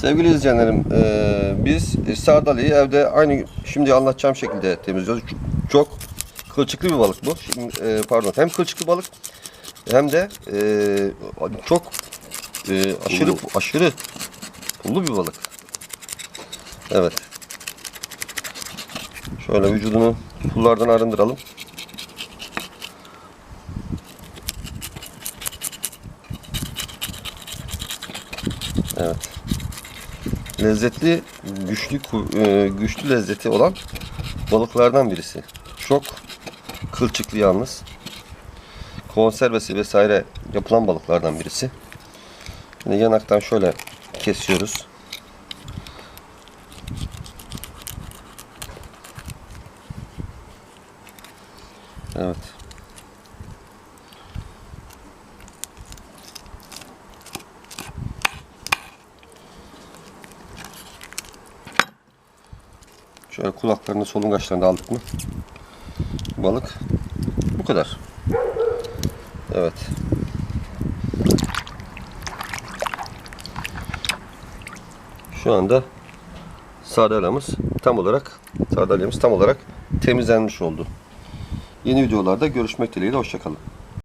Sevgili izleyenlerim, eee, biz sardalıyı evde aynı şimdi anlatacağım şekilde temizliyoruz. Çok kılçıklı bir balık bu. Şimdi, eee, pardon, hem kılçıklı balık hem de eee, çok eee, aşırı aşırı pullu bir balık. Evet. Şöyle vücudunu pullardan arındıralım. Evet. Lezzetli, güçlü e, güçlü lezzeti olan balıklardan birisi. Çok kılçıklı yalnız. Konservesi vesaire yapılan balıklardan birisi. Şimdi yanaktan şöyle kesiyoruz. Evet. Şöyle kulaklarını solungaçlarını aldık mı? Balık bu kadar. Evet. Şu anda sardalyamız tam olarak sardalyamız tam olarak temizlenmiş oldu. Yeni videolarda görüşmek dileğiyle hoşçakalın.